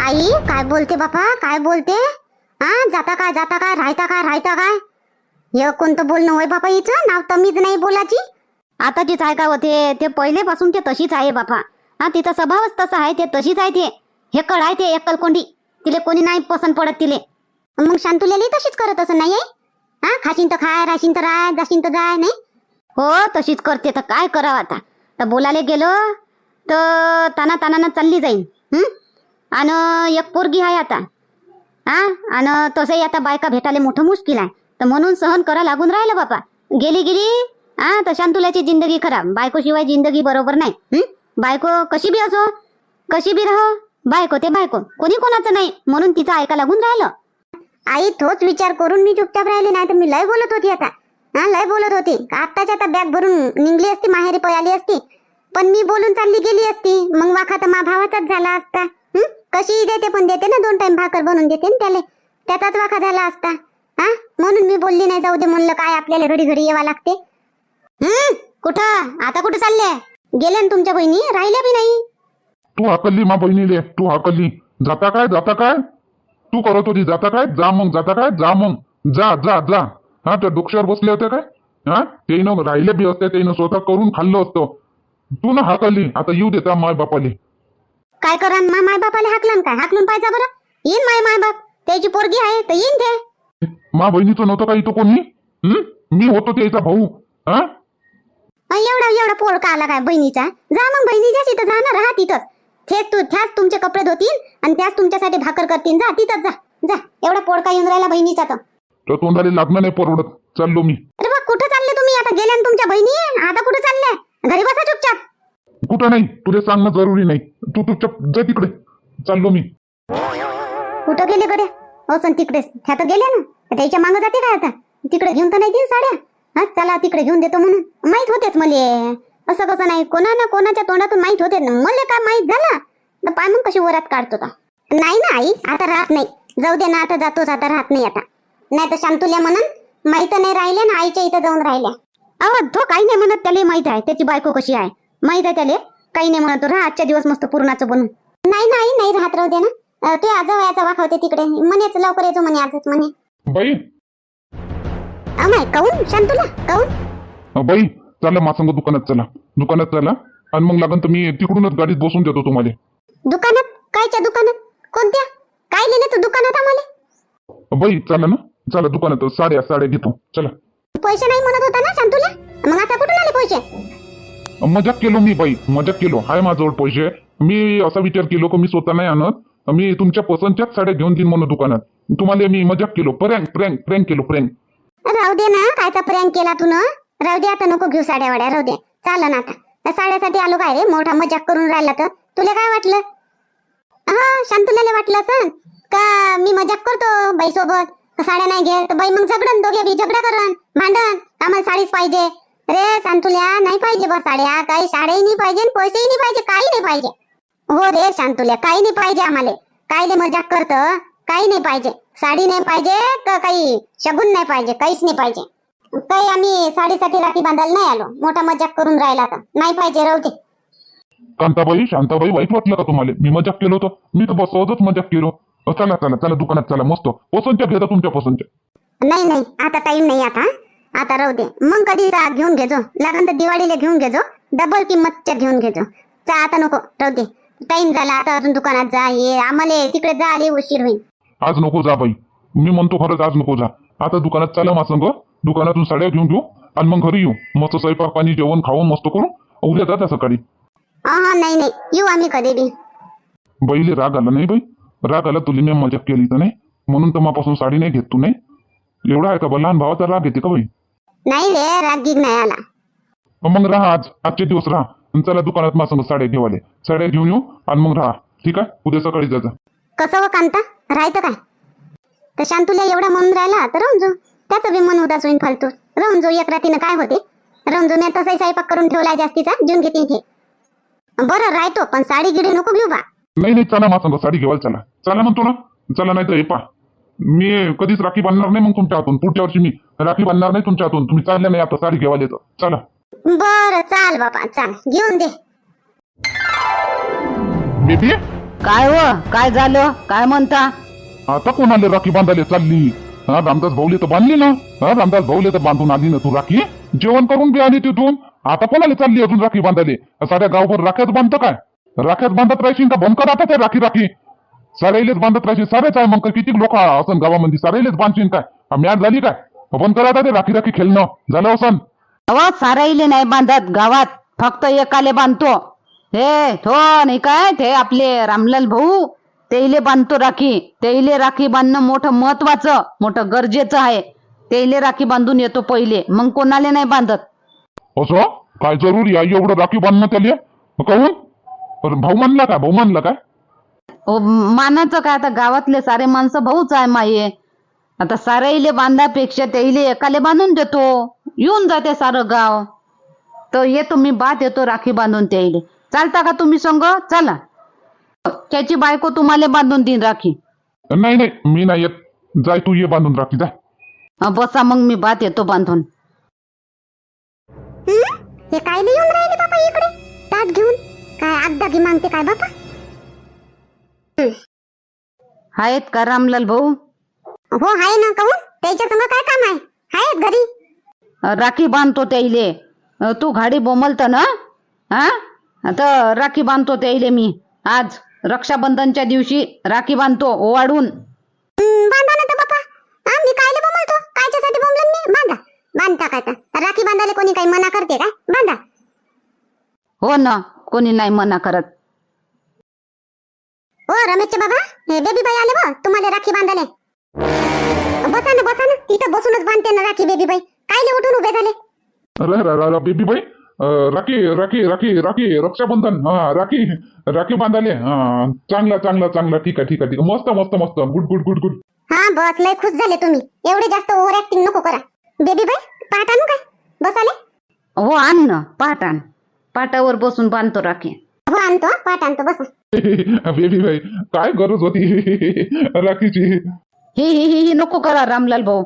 आई काय बोलते बापा? काय बोलते? हा जाता काय जाता काय राहता काय राहता काय हे कोणतं बोलणं होय बापा हिचं? नाव तमीच नाही बोलाची आता तीच आहे का होते ते? पहिलेपासून ते तशीच आहे बापा. हा तिचा स्वभावच तसा आहे ते तशीच आहे ते. हे कळ आहे ते एकलकोंडी. तिले कोणी नाही पसंत पडत तिले. मग शांतुल्याला तशीच करत असं नाही हा खाशीन तर खाय राशीन तर राय जाशीन तर जाय नाही? हो तशीच करते. तर काय करावं आता? तर बोलायला गेलो तर ताना तानानं चालली जाईन. हम्म आणि एक पोरगी आहे आता. हा आणि तसंही आता बायका भेटायला मोठं मुश्किल आहे. तर म्हणून सहन करा लागून राहिलं बापा. गेली गेली? हा तर तुलाची जिंदगी खराब. बायकोशिवाय जिंदगी बरोबर नाही. बायको कशी बी असो कशी बी राह. बायको ते बायको. कोणी कोणाचं नाही. म्हणून तिचं ऐका लागून राहिलं. आई तोच विचार करून मी चुपचाप राहिली नाही तर मी लय बोलत होती आता. हा लय बोलत होती. आत्ताच्या आता बॅग भरून निघली असती माहेरी पळाली असती. पण मी बोलून चालली गेली असती. मग वाखा तर मा भावाचाच झाला असता. कशी देते पण देते ना दोन टाइम भाकर बनवून देते ना त्याला. त्याचाच वाखा झाला असता. हा? म्हणून मी बोलली नाही जाऊ दे म्हणलं काय आपल्याला घडी घडी यावा लागते. हम्म? कुठं? आता कुठं चालले गेल्या ना तुमच्या बहिणी? राहिल्या बी नाही. तू हाकलली मा बहिणीले. तू हाकलली. जाता काय? जाता काय? तू करत होती. जाता काय? जा मग. जाता काय? जा मग. जा जा जा. हा त्या डोक्यावर बसले होते काय? हा? तेनं राहिले बी असते तेनं स्वतः करून खाल्लं असतं. तू ना हाकलली. आता येऊ देता माय बापाली काय करा मा माय बापाला हाकलन काय? हाकलून पाहिजे बरं. येईन माय माय बाप त्याची पोरगी आहे तर येईन ते. मा बहिणीचं नव्हतं का इथं कोणी? हं? मी होतो त्याचा भाऊ. हा? अं, एवढा एवढा पोरका आला काय बहिणीचा? जा मग बहिणीच्या तिथं जा ना राहा तिथंच. तेच तू त्याच तुमचे कपडे धुतील आणि त्याच तुमच्यासाठी भाकर करतील जा तिथंच जा. जा. एवढा पोरका येऊन राहिला बहिणीचा तर? तर तोंडाला लागणं नाही परवडत. चाललो मी. अरे बा कुठं चालले तुम्ही? आता गेल्या ना तुमच्या बहिणी? आता कुठं चालल्या? घरी बसा चुपचाप. कुठं नाही? तुला सांगणं जरुरी नाही. तू तुझच्या जा तिकडे. चाललो मी. कुठं गेले कडे हो सण तिकडेच. त्या तर गेल्या ना. त्याच्या मागं जाते काय आता? तिकडे घेऊन तर नाही देईन साड्या. हा चला तिकडे घेऊन देतो म्हणून. माहीत होतेच मले. असं कसं नाही कोणा ना कोणाच्या तोंडातून माहीत होते ना? मला काय माहीत झालं? तर पाय मग कशी वरात काढतो का नाही ना आई आता राहत नाही. जाऊ दे ना आता जातोच आता राहत नाही आता. नाही तर शांतुल्या म्हणून माहीत नाही राहिले ना आईच्या इथं जाऊन राहिल्या. अहो तो काही नाही म्हणत त्याला माहीत आहे. त्याची बायको कशी आहे? माहीत आहे त्याला? काही नाही म्हणत राहा आजच्या दिवस मस्त पूर्णाचं बनून नाही नाही नाही राहत राहू दे ना. तू आज याचा वाखवते तिकडे. म्हणेच लवकर येतो म्हणे आजच म्हणे. बाई. अमाय काऊन? शांतुला? काऊन? बाई चला मासंग दुकानात चला. दुकानात चला. आणि मग लागन तर मी तिकडूनच गाडीत बसून देतो तुम्हाला. दुकानात? कायच्या दुकानात? कोणत्या? काय लिहिले तू दुकानात आम्हाला? बाई चला ना. चला दुकानात साड्या साड्या घेतो. चला. पैसे नाही म्हणत होता ना शांतुला? मग आता कुठून आले पैसे? मजाक केलो मी बाई मजाक केलो. हाय माझ्याजवळ पैसे. मी असा विचार केलो की मी स्वतः नाही आणत. मी तुमच्या पसंतच्याच साड्या घेऊन देईन म्हणून दुकानात. तुम्हाला मी मजाक केलो. प्रँक प्रँक प्रँक केलो प्रँक राहू दे ना कायचा प्रँक केला तू ना राहू दे आता नको घेऊ साड्या वाड्या राहू दे. चाल ना आता. साड्यासाठी आलो काय रे? मोठा मजाक करून राहिला तर. तुला काय वाटलं? हा शांतुलाला वाटलं असं का मी मजाक करतो बाई सोबत साड्या नाही घे तर बाई मग झगडन दोघे बी झगडा करन भांडण. आम्हाला साडीच पाहिजे. रे शांतुल्या नाही पाहिजे बस साड्या. काही साड्याही नाही पाहिजे पैसेही नाही पाहिजे काही नाही पाहिजे. हो रे शांतुल्या काही नाही पाहिजे आम्हाला. कायले मजाक करत. काही नाही पाहिजे. साडी नाही पाहिजे का काही? शगुन नाही पाहिजे काहीच नाही पाहिजे. काही आम्ही साडीसाठी राखी बांधायला नाही आलो. मोठा मजाक करून राहिला तर नाही पाहिजे राहू दे. कांताबाई शांताबाई वाईट वाटलं का तुम्हाला? मी मजाक केलो होतो. मी तर बस सहजच मजाक केलो. चला चला चला दुकानात चला मस्त. पसंतच्या घेता तुमच्या पसंतच्या. नाही नाही. आता टाइम नाही आता. आता राहू दे. मग कधी घेऊन घेजो. लागन तर दिवाळीला घेऊन घेजो. डबल किंमतच्या घेऊन घेजो. चा आता नको. राहू दे. टाइम झाला. आता अजून दुकानात जा. ये. आम्हाला तिकडे जा. आले उशीर होईल. आज नको जा बाई. मी म्हणतो खरंच आज नको जा. आता दुकानात चला मासंग दुकानातून साड्या घेऊन घेऊ. आणि मग घरी येऊ. मस्त स्वयंपाक पाणी जेवण खाऊन मस्त करू. उद्या जाता सकाळी. हा हा नाही नाही. येऊ आम्ही कधी बी. बैले राग आला नाही बाई. राग आला तुला मी मजाक केली तर नाही. म्हणून तर मापासून साडी नाही घेत तू नाही? एवढा आहे का लहान भावाचा राग येते का बाई? नाही रे राग गिग नाही आला. मग राहा आज आजचे दिवस राहा. आणि चला दुकानात मासंग साड्या घेवाले साड्या घेऊन येऊ आणि मग राहा. ठीक आहे? उद्या सकाळी जायचं कसं व कांता? राहायचं काय? तर शांतुला एवढा म्हणून राहिला तर राहून जाऊ. त्याचं बी मन उदास होईन फालतू. राहून जाऊ एक रातीनं काय होते? राहून जाऊ मी तसाही स्वयंपाक करून ठेवलाय जास्तीचा घेऊन घेते इथे बरं राहतो पण साडी गिडी नको घेऊ बा. नाही नाही चला मासंग साडी घेवायला चला. चला म्हणतो ना. चला नाही तर हे पा. मी कधीच राखी बांधणार नाही मग तुमच्या हातून पुढच्या वर्षी मी राखी बांधणार नाही तुमच्या हातून तुम्ही चालले नाही आता साडी घेवायला येतं चला. बरं चाल बाबा चाल. घेऊन दे. बेबी? काय व काय झालं? काय म्हणता? आता कोणाला राखी बांधायला चालली? हा रामदास भाऊले तर बांधली ना. हा रामदास भाऊले तर बांधून आली ना तू राखी. जेवण करून बी आली तिथून. आता कोणाला चालली अजून राखी बांधायला? साऱ्या गावभर राख्यात बांधतं काय? राख्यात बांधत राहशील का? बंद कर आता ते राखी राखी. साराईलेच बांधत राहशील सारेच आहे मग. किती लोक असन गावामध्ये? साराईलेच बांधशील काय? मॅच झाली काय? बंद करा आता ते राखी राखी खेळणं. झालं असन. अवा साराईले नाही बांधत गावात. फक्त एकाले बांधतो. हे थो नाही काय? ते आपले रामलाल भाऊ तेले बांधतो राखी. तेले राखी बांधणं मोठं महत्वाचं मोठं गरजेचं आहे. तेले राखी बांधून येतो पहिले. मग कोणाले नाही बांधत? असं? काय जरुरी आहे एवढं राखी बांधणं त्याला? कहून? भाऊ मानला का भाऊ मानला काय? ओ, मानाचं काय? आता गावातले सारे माणसं भाऊच आहे माये. आता साराईले बांधापेक्षा त्याईले एकाले बांधून देतो. येऊन जाते सारं गाव. तर येतो मी बात येतो राखी बांधून त्याईले. चालता का तुम्ही संग? चला. त्याची बायको तुम्हाला बांधून देईन राखी. नाही नाही मी नाही येत. जाय तू ये बांधून राखी जाय अं, बसा मग मी बात येतो बांधून. हं? हे काय नाही येऊन राहिले बाबा इकडे? ताट घेऊन? काय आगदागी मागते काय बाबा आहेत का रामलाल भाऊ? हो आहे ना कहून? त्याच्या संग काय काम आहे? आहेत घरी. राखी बांधतो त्याईले अं, तू गाडी बोमलत ना? हा? आता राखी बांधतो त्याईले मी. आज रक्षाबंधनच्या दिवशी राखी बांधतो ओवाडून हं, बांधा ना तर बापा हा मी कायले बोलतो कायच्यासाठी बोंबलं मी? बांधा. बांधता काय तर. राखी बांधायला कोणी काही मना करते काय? बांधा. हो ना कोणी नाही मना करत. हो रमेशचे बाबा हे बेबी बाई आले बा तुम्हाला राखी बांधाले बसा ना बसा ना तिथं बसूनच बांधते ना राखी बेबी बाई. कायले उठून उभे झाले? अरे अरे, अरे, अरे, बेबी बाई अं, राखी राखी राखी राखी रक्षाबंधन हा राखी राखी बांधाले हा चांगला चांगला चांगला ठीक आहे ठीक आहे ठीक आहे. मस्त मस्त मस्त गुड गुड गुड गुड हा बस लय खुश झाले तुम्ही. एवढे जास्त ओव्हर ऍक्टिंग नको करा. बेबी बाई पाहत आणू काय? बसाले? हो आण ना पाट आण. पाटावर बसून बांधतो राखी. हो आणतो हा, पाठ आणतो बसा. बेबी बाई काय गरज होती? राखीची. ही ही ही ही नको करा रामलाल भाऊ.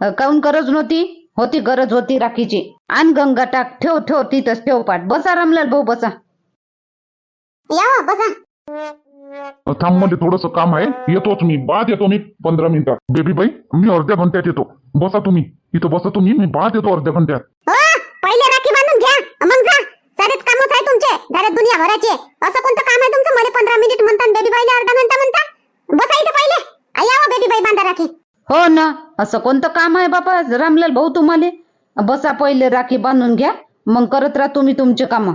अं, काहून गरज नव्हती? होती गरज होती राखीची. आण गंगा टाक ठेव ठेव तिथंच ठेव पाठ. बसा रामलाल भाऊ बसा. या बसा. थांबमध्ये थोडस काम आहे. येतोच मी. बाद येतो मी पंधरा मिनिटात. बेबी बाई मी अर्ध्या घंट्यात येतो. बसा तुम्ही. इथं बसा तुम्ही मी बाद येतो अर्ध्या घंट्यात. हो पहिले राखी बांधून घ्या मग जा सारेच कामच आहे झाले दुनिया भराचे असं कोणतं काम आहे तुमचं? मला पंधरा मिनिट म्हणता बेबी बाईला अर्धा घंटा म्हणता? बसा इथं पहिले. आ, या हो बेबी बाई बांधा राखी. हो ना. असं कोणतं काम आहे बापा? रामलाल भाऊ तुम्हाला? बसा पहिले राखी बांधून घ्या. मग करत राहा तुम्ही तुमचे काम.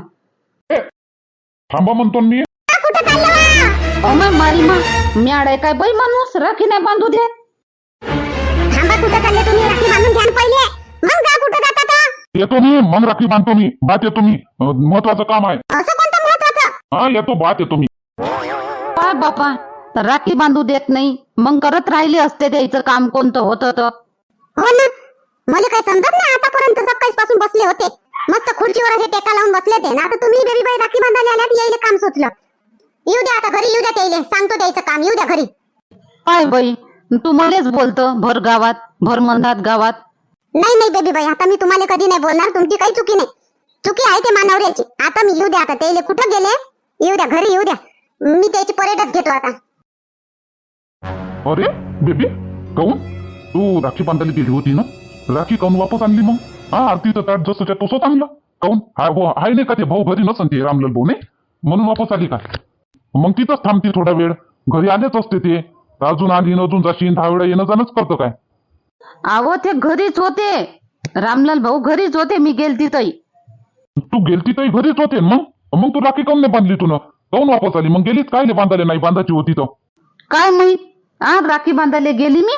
थांबा म्हणतो मी. आ, कुठं चाललं वा? अमय मारी मा. म्याड आहे काय बाई माणूस? राखी नाही बांधू दे. थांबा कुठं चालले तुम्ही? राखी बांधून घ्या पहिले. मग येतो मी मग राखी बांधतो मी बात येतो मी. महत्वाचं काम आहे. असं कोणतं महत्वाचं? हा येतो बात येतो मी. काय बापा? राखी बांधू देत नाही. मग करत राहिले असते त्याचं काम कोणतं होतं तर? हो ना. मला काय समजत नाही आतापर्यंत सकाळी पासून बसले होते. मस्त खुर्चीवर असे टेका लावून बसले ते ना आता तुम्ही बेबी बाई राखी बांधायला आल्यात यायले काम सुचलं. येऊ द्या आता घरी येऊ द्या त्याले सांगतो त्याचं काम. येऊ द्या घरी. काय बाई? तू मलाच बोलतो भर गावात भर मंदात गावात. नाही नाही बेबी बाई आता मी तुम्हाला कधी नाही बोलणार तुमची काही चुकी नाही. चुकी आहे ते मानवऱ्याची. आता मी येऊ द्या आता ते कुठं गेले? येऊ द्या घरी येऊ द्या. मी त्याची परेडच घेतो आता. अरे बेबी काऊन? तू राखी बांधायला गेली होती ना? राखी काऊन वापस आणली मग? हा आरतीचं ताट जसंच्या तसंच आणलं. काऊन? हा हो आहे नाही का ते भाऊ घरी नसन ते रामलाल भाऊ नाही म्हणून वापस आली का? मग तिथंच थांबते थोडा वेळ. घरी आलेच असते ते. अजून आली अजून जाशीन दहा वेळा येणं जाणंच करतो काय? अहो ते घरीच होते. रामलाल भाऊ घरीच होते मी गेलती तई. तू गेलती तर घरीच होते. ना मग? मग तू राखी काऊन नाही बांधली तू ना काऊन वापस आली? मग गेलीच काय नाही बांधायला? नाही बांधायची होती तर. काय माहीत? आ राखी बांधायला गेली मी?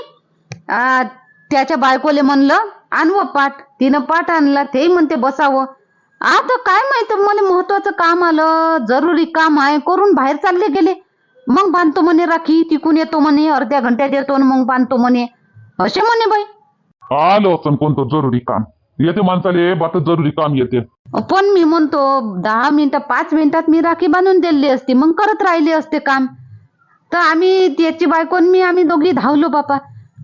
आ, त्याच्या बायकोले म्हणलं आणवं पाठ. तिनं पाठ आणला तेही म्हणते बसावं. आता काय माहीत मला महत्वाचं काम आलं. जरुरी काम आहे करून बाहेर चालले गेले. मग बांधतो म्हणे राखी तिकून येतो म्हणे अर्ध्या घंट्यात येतो आणि मग बांधतो म्हणे. असे म्हणे बाई. आलं असं कोणतं जरुरी काम. येते माणसाले बात जरुरी काम येते. पण मी म्हणतो दहा मिनिटं पाच मिनिटात मी राखी बांधून दिली असती मग करत राहिले असते काम. तर आम्ही त्याची बायको आणि मी आम्ही दोघी धावलो बापा.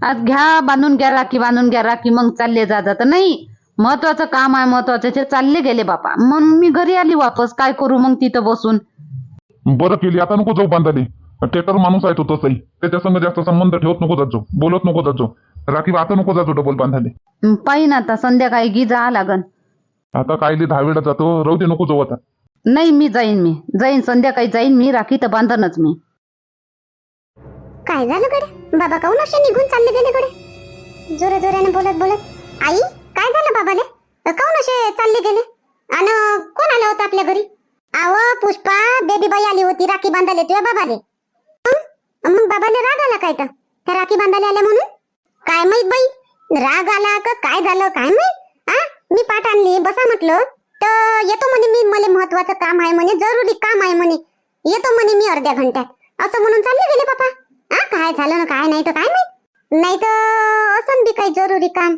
आज घ्या बांधून घ्या राखी बांधून घ्या राखी मग चालले जातात नाही महत्वाचं काम आहे महत्वाचं ते चालले गेले बापा. मग मी घरी आली वापस काय करू मग तिथं बसून? बरं केली आता नको जाऊ बांधाले टेटर माणूस आहे तो तसंही. त्याच्या संग जास्त संबंध ठेवत नको जात जाऊ बोलत नको जात जाऊ राखी आता नको जातो डबल बांधाले हं, पाहिन आता. संध्याकाळी गी जा लागन आता कायले दहा वेळा जातो. राहू दे नको जाऊ आता. नाही मी जाईन मी. जाईन संध्याकाळी जाईन मी. राखी तर बांधनच मी. काय झालं कडे बाबा काऊन असे निघून चालले गेले कडे जोरे जोऱ्याने बोलत बोलत आई काय झालं बाबाले? अ, काऊन असे चालले गेले? आणि कोण आलं होतं आपल्या घरी? आव पुष्पा बेबी बाई आली होती. राखी बांधायला तुझ्या बाबाले? मग बाबाले राग आला काय तर? त्या राखी बांधायला आल्या म्हणून? काय माहीत बाई? राग आला का काय झालं? काय माहीत? आ? मी पाठ आणली बसा म्हटलं. तर येतो म्हणे मी मला महत्वाचं काम आहे म्हणे जरुरी काम आहे म्हणे. येतो म्हणे मी अर्ध्या घंट्यात. असं म्हणून चालले गेले बापा आ? काय झालं ना काय नाही तर काय माहीत? नाही तर असं बी काही जरुरी काम.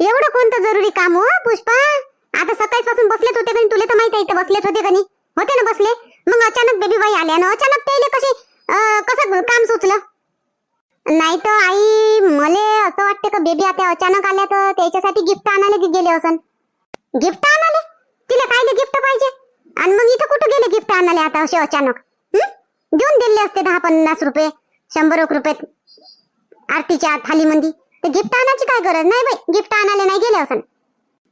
एवढं कोणतं जरुरी काम हो पुष्पा? आता सकाळपासून बसलेच होते कणी तुला तर माहिती आहे बसलेच होते कणी होते ना बसले? मग अचानक बेबी बाई आल्या ना? अचानक त्याला कसे कसं काम सुचलं? नाही तर आई मले असं वाटतं का बेबी आता अचानक आल्या तर त्याच्यासाठी गिफ्ट आणायला गेले असन. गिफ्ट आणाले तिला कायले गिफ्ट पाहिजे? आणि मग इथं कुठं गेले गिफ्ट आणाले आता असे अचानक? देऊन दिले असते दहा पन्नास रुपये शंभर एक रुपये आरतीच्या थालीमध्ये ते गिफ्ट आणायची काय गरज? नाही बाई गिफ्ट आणायला नाही गेले असन.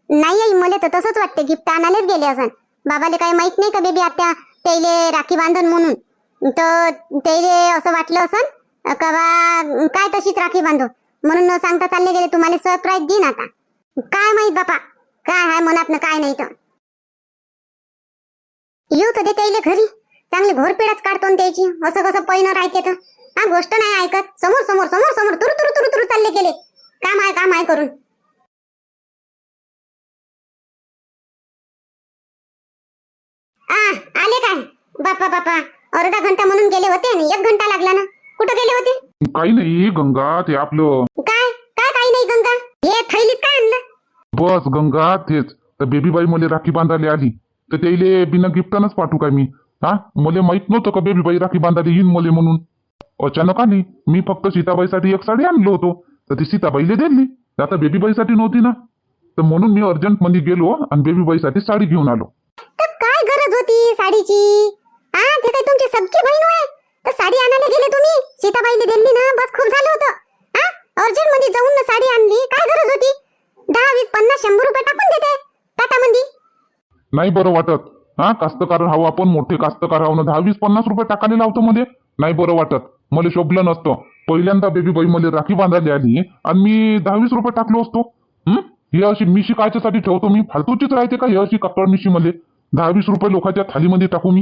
नाही आई मला तर तसंच वाटते गिफ्ट आणायलाच गेले असन. बाबाले काही माहीत नाही का बेबी आता त्याले राखी बांधन म्हणून. तर त्याले असं वाटलं असन का बा काय तशीच राखी बांधो? म्हणून न सांगता चालले गेले तुम्हाला सरप्राईज देईन आता. काय माहीत बापा काय हाय मनात काय नाही तर येऊ तर त्याले घरी. चांगली घोरपिडाच काढतो त्यायची त्याची. असं कसं पैन राहते तर. हा गोष्ट नाही ऐकत. समोर समोर समोर समोर तुरु तुरु तुरु तुरु चालले गेले. काम आहे काम आहे करून. आ आले काय बापा बापा अर्धा घंटा म्हणून गेले होते आणि एक घंटा लागला ना. कुठं गेले होते? काही नाही गंगा ते आपलं. काय? काय काही नाही गंगा? हे थैलीत काय आणलं? बस गंगा तेच. तर बेबी बाई मला राखी बांधायला आली. तर त्याले बिना गिफ्टानच पाठवू काय मी? हा? मला माहीत नव्हतं का बेबी बाई राखी बांधायला येईन मले म्हणून? अचानक आली. मी फक्त सीताबाईसाठी एक साडी आणलो होतो. तर ती सीताबाईला दिली. आता बेबी बाईसाठी नव्हती ना? तर म्हणून मी अर्जंटमध्ये गेलो आणि बेबी बाईसाठी साडी घेऊन आलो. होती साडीची? हा ते काय तुमची सबकी बहीण होय? तर साडी आणायला गेले तुम्ही? सीताबाईने दिली ना बस खूप झालं होतं. हा अर्जंटमध्ये जाऊन ना साडी आणली. काय गरज होती? दहा वीस पन्नास शंभर रुपये टाकून देते. टाटामध्ये. नाही बरं वाटत. हा कास्तकार हाव आपण मोठे कास्तकार हाव ना. दहा वीस पन्नास रुपये टाकायला लावतो मध्ये. नाही बरं वाटत. मला शोभलं नसतं. पहिल्यांदा बेबी बाई मला राखी बांधायला आली आणि मी दहा वीस रुपये टाकलो असतो. हं? ही अशी मिशी कायच्यासाठी ठेवतो मी? फालतूचीच राहते का? ही अशी कपड मिशी मध्ये दहा वीस रुपये लोकांच्या थालीमध्ये टाकू मी.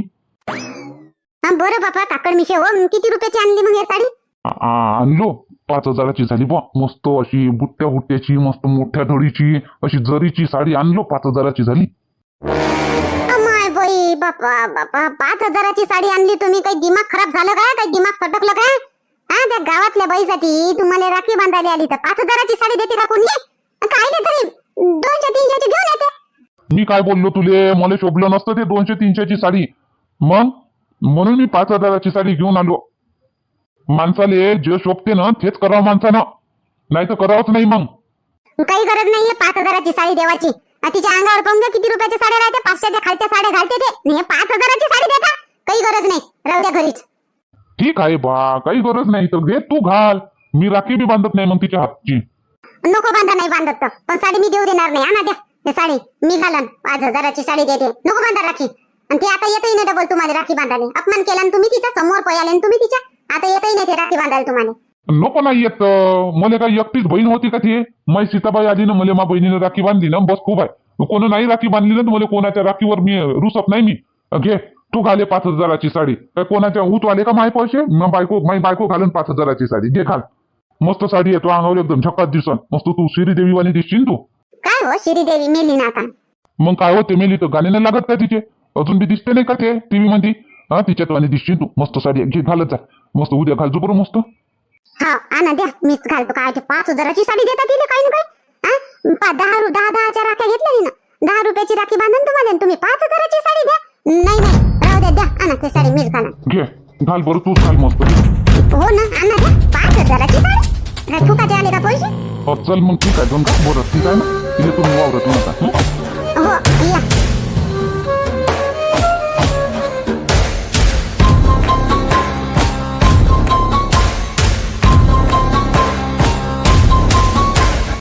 हा बरं बापा काकड मिशे. हो किती रुपयाची आणली मग हे साडी? आ- आ- आणलो. पाच हजाराची झाली. बुवा मस्त अशी बुट्ट्या बुट्ट्याची मस्त मोठ्या धडीची अशी जरीची साडी आणलो. पाच हजाराची झाली. अमाय बाई बापा बापा. पाच हजाराची साडी आणली तुम्ही. काही दिमाग खराब झालं काय? काही दिमाग सटकलं काय? हा त्या गावातल्या बाईसाठी तुम्हाला राखी बांधायला आली तर पाच हजाराची साडी देते का कोणी काय नाही तरी? दोनशे तीनशेची घेऊन येते. मी काय बोललो तुले? मला शोभलं नसतं ते दोनशे तीनशेची साडी. मग? म्हणून मी पाच हजाराची साडी घेऊन आलो. माणसाले जे शोभते ना तेच करावं माणसानं. नाही तर करावंच नाही मग. काही गरज नाहीये पाच हजाराची साडी देवाची. तिच्या अंगावर घ्या किती रुपयाच्या साड्या राहते पाचशेच्या खालच्या साड्या घालते ते. हे पाच हजाराची साडी देता. काही गरज नाही. राहू द्या घरीच. ठीक आहे बा. काही गरज नाही. तर घे तू घाल. मी राखी बी बांधत नाही मग तिच्या हातची. नको बांधा नाही बांधत पण साडी मी देऊ देणार नाही. आणा द्या साडी मी घालन. पाच हजाराची साडी देते. नको बांधा राखी. आणि ते आता येतही नाही डबल तुम्हाला राखी बांधायला. अपमान केला तुम्ही तिच्या समोर पयाले तुम्ही तिच्या आता येतही नाही ते राखी बांधायला तुम्हाला. नको नाही येत. मला काय एकटीच बहीण होती का ती? मै सीताबाई आली ना मला मा बहिणीने राखी बांधली ना बस खूप आहे. कोण नाही राखी बांधली ना मला कोणाच्या राखीवर मी रुसत नाही मी. घे तू घाले पाच हजाराची साडी. कोणाच्या ऊत आले का माय पैसे? बायको माई बायको घालून पाच हजाराची साडी. घे घाल. मस्त साडी आहे तू अंगावर एकदम झकात दिसन. मस्त तू श्रीदेवीवाली दिसशील तू. काय हो श्रीदेवी मेली ना आता? मग काय होते मेली तर गाणे नाही लागत काय तिचे? अजून बी दिसते नाही का ते टीव्ही मध्ये? हा तिच्यात वाली दिसशील तू. मस्त साडी. घे घालत जा. मस्त उद्या घालतो बरं मस्त. हा आणा द्या. मीच घालतो. काय ते पाच हजाराची साडी देता तिने काही ना काही? हा? पा- दहा रु- दहा दहाच्या राख्या घेतल्या ना दहा रुपयाची राखी बांधून तुम्हाला आणि तुम्ही पाच हजाराची साडी द्या. नाही नाही. राहू द्या द्या. आणा ते साडी मीच घाला घे. घाल बरं तूच घाल मस्त. हो ना आणा द्या. पाच हजाराची साडी. काय फुकाचे आले का पैसे? हो, चल मग ठीक आहे दोन का बरं ठीक आहे ना? तिथे तुम्ही वावरत नका हं? हो या